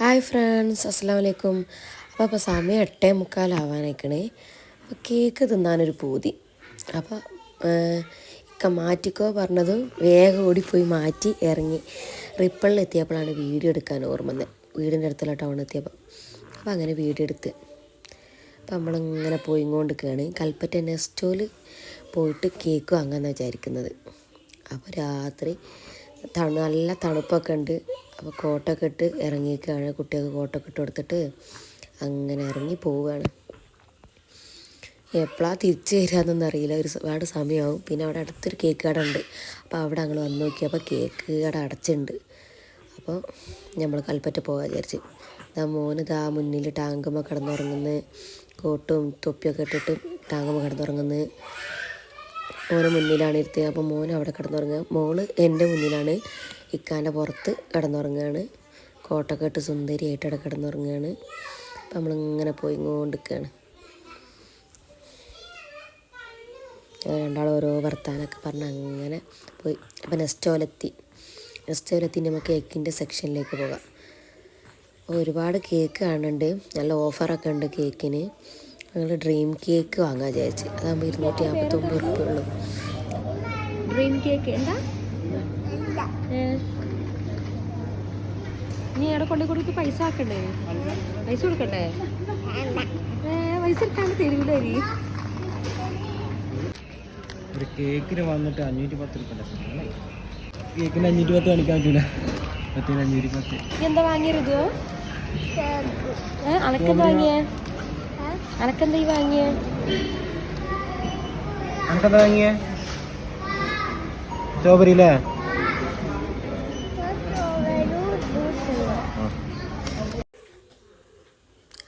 Hi friends അസ്സാം വലൈക്കും അപ്പോൾ അപ്പോൾ സമയം എട്ടേ മുക്കാലാവാനായിക്കണേ അപ്പോൾ കേക്ക് തിന്നാനൊരു പൂതി. അപ്പോൾ ഇക്ക മാറ്റിക്കോ പറഞ്ഞത് വേഗം ഓടിപ്പോയി മാറ്റി ഇറങ്ങി. റിപ്പിളിൽ എത്തിയപ്പോഴാണ് വീഡിയോ എടുക്കാൻ ഓർമ്മ വീടിന്റെ അടുത്തുള്ള ടൗൺ എത്തിയപ്പോൾ അപ്പോൾ അങ്ങനെ വീഡിയോ എടുത്ത്. അപ്പം നമ്മളിങ്ങനെ പോയിക്കൊണ്ടിരിക്കുകയാണ് കൽപ്പറ്റ നെസ്റ്റോയിൽ പോയിട്ട് കേക്ക് വാങ്ങാമെന്നാണ് വിചാരിക്കുന്നത്. അപ്പോൾ രാത്രി തണു നല്ല തണുപ്പൊക്കെ ഉണ്ട്. അപ്പോൾ കോട്ടൊക്കെ ഇട്ട് ഇറങ്ങിയിരിക്കുകയാണ്. കുട്ടികൾക്ക് കോട്ടൊക്കെ ഇട്ട് കൊടുത്തിട്ട് അങ്ങനെ ഇറങ്ങി പോവുകയാണ്. എപ്പോഴാണ് തിരിച്ചു വരാമെന്നൊന്നും അറിയില്ല. ഒരു ഒരുപാട് സമയമാവും. പിന്നെ അവിടെ അടുത്തൊരു കേക്ക് കട ഉണ്ട്. അപ്പോൾ അവിടെ ഞങ്ങൾ വന്ന് നോക്കിയപ്പോൾ കേക്ക് കട അടച്ചിട്ടുണ്ട് അപ്പോൾ നമ്മൾ കൽപ്പറ്റ പോകാൻ വിചാരിച്ച്. ഇതാ മോന് ഇതാ മുന്നിൽ ടാങ്കുമ്പോൾ കിടന്നുറങ്ങുന്നു. കോട്ടും തൊപ്പിയൊക്കെ ഇട്ടിട്ട് ടാങ്കുമ്പോൾ കിടന്നുറങ്ങുന്നു. മോന് മുന്നിലാണ് ഇരുത്തുക അപ്പോൾ മോൻ അവിടെ കിടന്നുറങ്ങുക. മോൾ എന്റെ മുന്നിലാണ് ഇക്കാന്റെ പുറത്ത് കിടന്നുറങ്ങുകയാണ്. കോട്ടൊക്കെ ഇട്ട് സുന്ദരിയായിട്ട് അവിടെ കിടന്നുറങ്ങുകയാണ്. അപ്പം നമ്മളിങ്ങനെ പോയി കൊണ്ടിരിക്കുകയാണ് രണ്ടാളും ഓരോ വർത്താനൊക്കെ പറഞ്ഞ് അങ്ങനെ പോയി. അപ്പം നെസ്റ്റോലെത്തി നെസ്റ്റോലെത്തി നമുക്ക് കേക്കിന്റെ സെക്ഷനിലേക്ക് പോകാം. ഒരുപാട് കേക്ക് കാണുന്നുണ്ട്. നല്ല ഓഫറൊക്കെ ഉണ്ട് കേക്കിന്. ഞങ്ങൾ ഡ്രീം കേക്ക് വാങ്ങാൻ വിചാരിച്ച്. അതാകുമ്പോൾ ഇരുന്നൂറ്റി അമ്പത്തൊമ്പത് റുപ്യ ഉള്ളൂ. ഡ്രീം കേക്ക് എന്താ. നീ അവിടെ കൊണ്ടു കൊടുത്ത് പൈസ ആക്കണ്ടേ? പൈസ കൊടുക്കണ്ടേ? പൈസ എടുക്കാണ്ട് തരൂലേ നീ. ഒരു കേക്കിന് വന്നിട്ട് അഞ്ഞൂറ്റി പത്ത് റുപ്യ കേക്കിന് അഞ്ഞൂറ്റി പത്ത് കാണിക്കാൻ പറ്റൂല. പത്തിന് അഞ്ഞൂറ്റി പത്ത് എന്താ വാങ്ങിയത്? അനക്കെന്താ വാങ്ങിയേ? അനക്കെന്താ വാങ്ങിയ? അനക്കെന്താ വാങ്ങിയ? സ്ട്രോബെറി അല്ലേ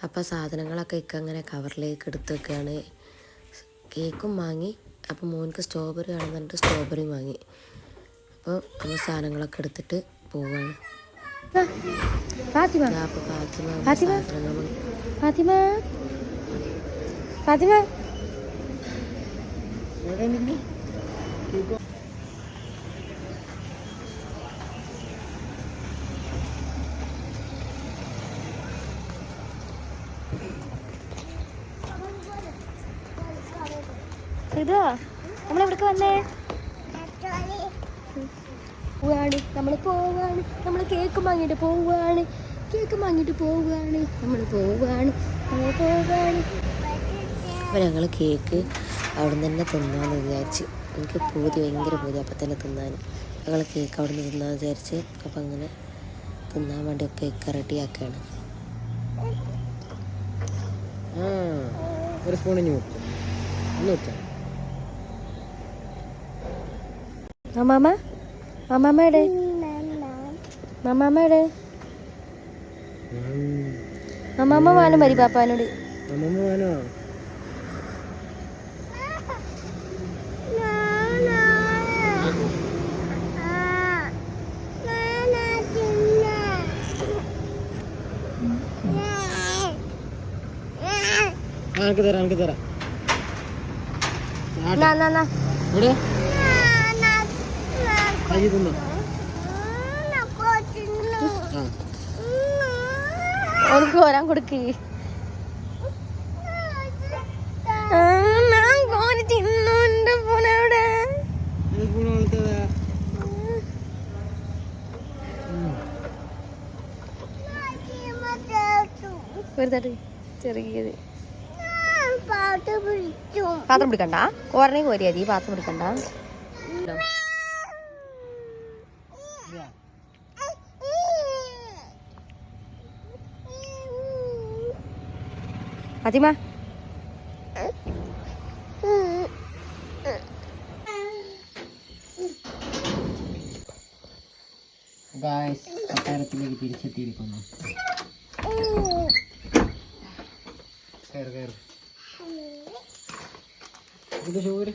അപ്പോൾ സാധനങ്ങളൊക്കെ ഇക്ക അങ്ങനെ കവറിലേക്ക് എടുത്ത് വെക്കുകയാണ് കേക്കും വാങ്ങി. അപ്പോൾ മോനിക്ക് സ്ട്രോബെറി ആണെന്നുണ്ട് സ്ട്രോബെറിയും വാങ്ങി. അപ്പോൾ നമ്മൾ സാധനങ്ങളൊക്കെ എടുത്തിട്ട് പോവാണ്. ഫാത്തിമ. അപ്പോൾ ഫാത്തിമ ഫാത്തിമ? ഫാത്തിമ ഇതോ? നമ്മളെവിടേക്ക് വന്നേ? പോവാണ്. നമ്മൾ പോവാണ്. നമ്മൾ കേക്ക് വാങ്ങിയിട്ട് പോവാണ്. കേക്ക് വാങ്ങിയിട്ട് പോവാണ്. നമ്മൾ പോവാണ്. നമ്മൾ പോവാണ്. അപ്പോൾ ഞങ്ങൾ കേക്ക് അവിടെ നിന്ന് തന്നെ തിന്നാമെന്ന് വിചാരിച്ച്. എനിക്ക് പൂതി ഭയങ്കര പൂതി അപ്പം തന്നെ തിന്നാൻ ഞങ്ങൾ കേക്ക് അവിടെ നിന്ന് തിന്നാമെന്ന് വിചാരിച്ച് അപ്പം അങ്ങനെ തിന്നാൻ വേണ്ടി കേക്ക് റെഡിയാക്കുകയാണ് ഒരു വെച്ചാൽ അമ്മാമ അമ്മാമ്മയുടെ അമ്മാമ്മയുടെ അമ്മാമ്മ വാനും മരി പാപ്പാനോട്. അമ്മമ്മ വേണോ ആ എനിക്ക് തരാം. എനിക്ക് തരാം ഇവിടെ കൈ തിന്നോ ആ. ഓനക്ക് വരാൻ കൊടുക്ക്. ചെറിയത് പാത്രം പിടിക്കണ്ട. കോരനെ കോരിയാ ഈ പാത്രം പിടിക്കണ്ട. ഫാത്തിമ. ഗായ്സ് കൊട്ടാരത്തിലേക്ക് തിരിച്ചെത്തിയിരിക്കുന്നു. കയറ് കയറ് ഇത് ചോറ്